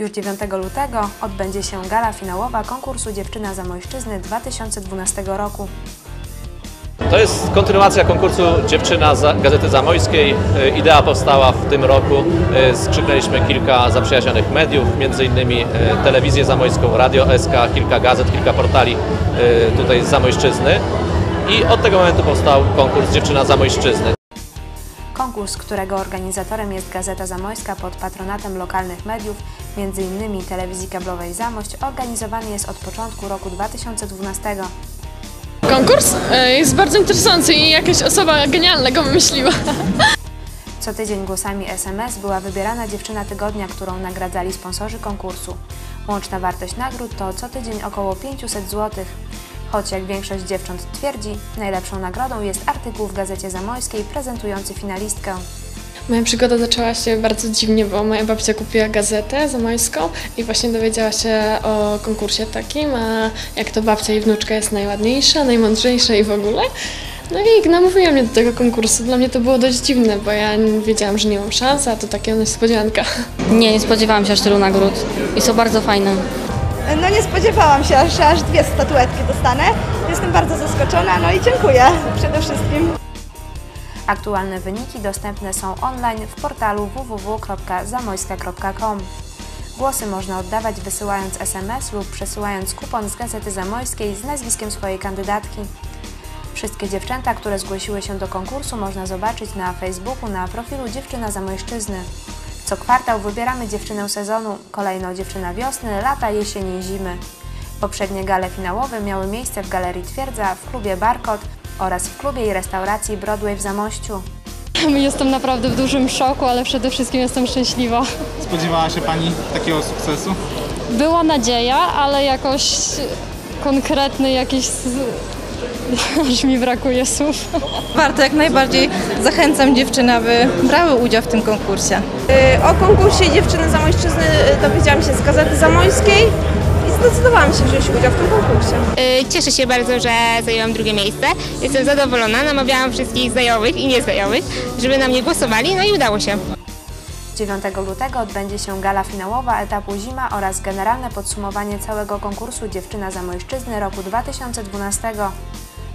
Już 9 lutego odbędzie się gala finałowa konkursu Dziewczyna Zamojszczyzny 2012 roku. To jest kontynuacja konkursu Dziewczyna z Gazety Zamojskiej. E, Idea powstała w tym roku. E, Skrzyknęliśmy kilka zaprzyjaźnionych mediów, m.in. e, Telewizję Zamojską, Radio SK, kilka gazet, kilka portali tutaj z Zamojszczyzny. I od tego momentu powstał konkurs Dziewczyna Zamojszczyzny. Konkurs, którego organizatorem jest Gazeta Zamojska pod patronatem lokalnych mediów, m.in. telewizji kablowej Zamość, organizowany jest od początku roku 2012. Konkurs e, jest bardzo interesujący i jakaś osoba genialna go wymyśliła. Co tydzień głosami SMS była wybierana dziewczyna tygodnia, którą nagradzali sponsorzy konkursu. Łączna wartość nagród to co tydzień około 500 zł. Choć jak większość dziewcząt twierdzi, najlepszą nagrodą jest artykuł w Gazecie Zamojskiej prezentujący finalistkę. Moja przygoda zaczęła się bardzo dziwnie, bo moja babcia kupiła gazetę zamojską i właśnie dowiedziała się o konkursie takim, a jak to babcia i wnuczka jest najładniejsza, najmądrzejsza i w ogóle. No i namówiła mnie do tego konkursu. Dla mnie to było dość dziwne, bo ja wiedziałam, że nie mam szans, a to taka niespodzianka. Nie, nie spodziewałam się aż tylu nagród i są bardzo fajne. No nie spodziewałam się, że aż dwie statuetki dostanę. Jestem bardzo zaskoczona, no i dziękuję przede wszystkim. Aktualne wyniki dostępne są online w portalu www.zamojska.com. Głosy można oddawać wysyłając SMS lub przesyłając kupon z Gazety Zamojskiej z nazwiskiem swojej kandydatki. Wszystkie dziewczęta, które zgłosiły się do konkursu można zobaczyć na Facebooku na profilu Dziewczyna Zamojszczyzny. Co kwartał wybieramy dziewczynę sezonu, kolejno dziewczyna wiosny, lata, jesieni i zimy. Poprzednie gale finałowe miały miejsce w Galerii Twierdza, w klubie Barkot oraz w klubie i restauracji Broadway w Zamościu. Jestem naprawdę w dużym szoku, ale przede wszystkim jestem szczęśliwa. Spodziewała się Pani takiego sukcesu? Była nadzieja, ale jakoś konkretny jakiś... Aż mi brakuje słów. Warto jak najbardziej zachęcam dziewczyny, aby brały udział w tym konkursie. Y, O konkursie Dziewczyny Zamojszczyzny y, dowiedziałam się z Gazety Zamojskiej zdecydowałam się wziąć udział w tym konkursie. Y, Cieszę się bardzo, że zajęłam drugie miejsce. Jestem zadowolona. Namawiałam wszystkich znajomych i nieznajomych, żeby na mnie głosowali, no i udało się. 9 lutego odbędzie się gala finałowa etapu Zima oraz generalne podsumowanie całego konkursu Dziewczyna Zamojszczyzny roku 2012.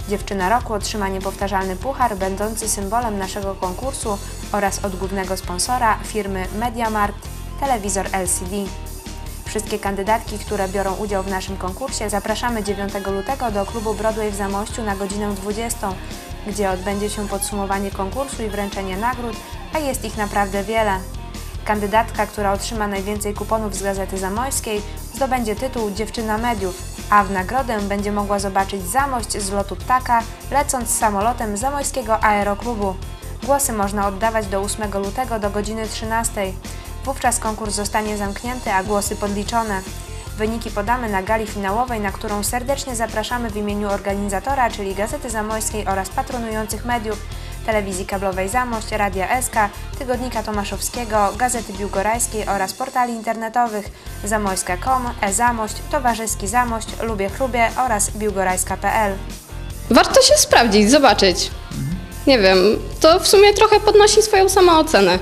Dziewczyna roku otrzyma niepowtarzalny puchar będący symbolem naszego konkursu oraz od głównego sponsora firmy MediaMarkt telewizor LCD. Wszystkie kandydatki, które biorą udział w naszym konkursie zapraszamy 9 lutego do klubu Broadway w Zamościu na godzinę 20, gdzie odbędzie się podsumowanie konkursu i wręczenie nagród, a jest ich naprawdę wiele. Kandydatka, która otrzyma najwięcej kuponów z Gazety Zamojskiej, zdobędzie tytuł Dziewczyna Mediów, a w nagrodę będzie mogła zobaczyć Zamość z lotu ptaka, lecąc samolotem Zamojskiego Aeroklubu. Głosy można oddawać do 8 lutego do godziny 13. Wówczas konkurs zostanie zamknięty, a głosy podliczone. Wyniki podamy na gali finałowej, na którą serdecznie zapraszamy w imieniu organizatora, czyli Gazety Zamojskiej oraz patronujących mediów, telewizji kablowej Zamość, Radia SK, Tygodnika Tomaszowskiego, Gazety Biłgorajskiej oraz portali internetowych zamojska.com, e-Zamość, Towarzyski Zamość, Lubię Chlubie oraz biłgorajska.pl. Warto się sprawdzić, zobaczyć. Nie wiem, to w sumie trochę podnosi swoją samoocenę.